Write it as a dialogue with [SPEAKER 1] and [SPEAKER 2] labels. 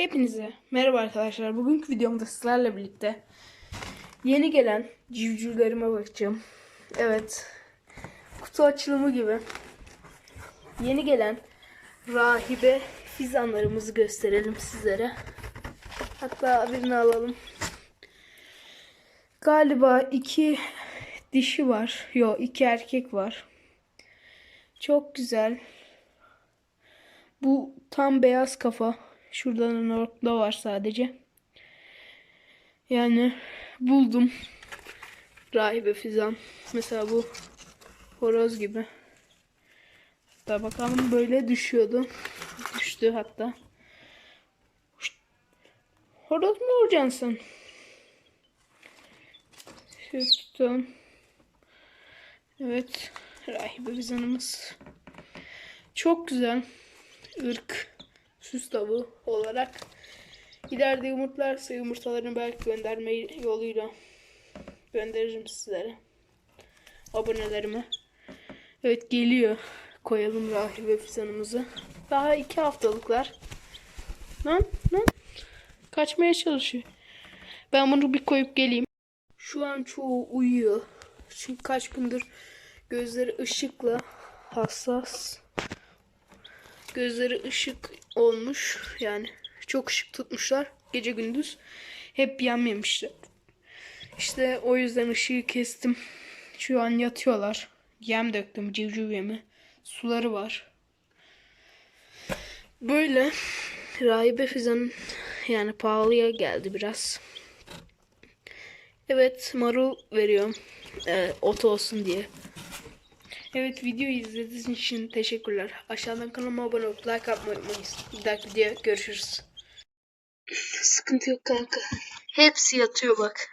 [SPEAKER 1] Hepinize merhaba arkadaşlar. Bugünkü videomda sizlerle birlikte yeni gelen civcivlerime bakacağım. Evet. Kutu açılımı gibi. Yeni gelen rahibe fizanlarımızı gösterelim sizlere. Hatta birini alalım. Galiba iki dişi var. Yok iki erkek var. Çok güzel. Bu tam beyaz kafa. Şurada nokta var sadece. Yani buldum. Rahibe Fizan. Mesela bu horoz gibi. Hatta bakalım böyle düşüyordu. Düştü hatta. Horoz mu olacaksın? Şöyle. Evet. Rahibe Fizan'ımız. Çok güzel. Irk süs tavuğu olarak ileride yumurtlarsa yumurtalarını belki gönderme yoluyla gönderirim sizlere. Abonelerime. Evet geliyor. Koyalım rahibe fidanımızı. Daha iki haftalıklar. Lan lan. Kaçmaya çalışıyor. Ben bunu bir koyup geleyim. Şu an çoğu uyuyor. Çünkü kaç gündür gözleri ışıkla hassas gözleri ışık olmuş. Yani çok ışık tutmuşlar. Gece gündüz hep yemişler. İşte o yüzden ışığı kestim. Şu an yatıyorlar. Yem döktüm civciv yemi. Suları var. Böyle rahibe fizanın yani pahalıya geldi biraz. Evet marul veriyorum. Ee, ot olsun diye. Evet videoyu izlediğiniz için teşekkürler. Aşağıdan kanalıma abone olup like atmayı unutmayın. Bir dahaki videoda görüşürüz. Sıkıntı yok kanka. Hepsi yatıyor bak.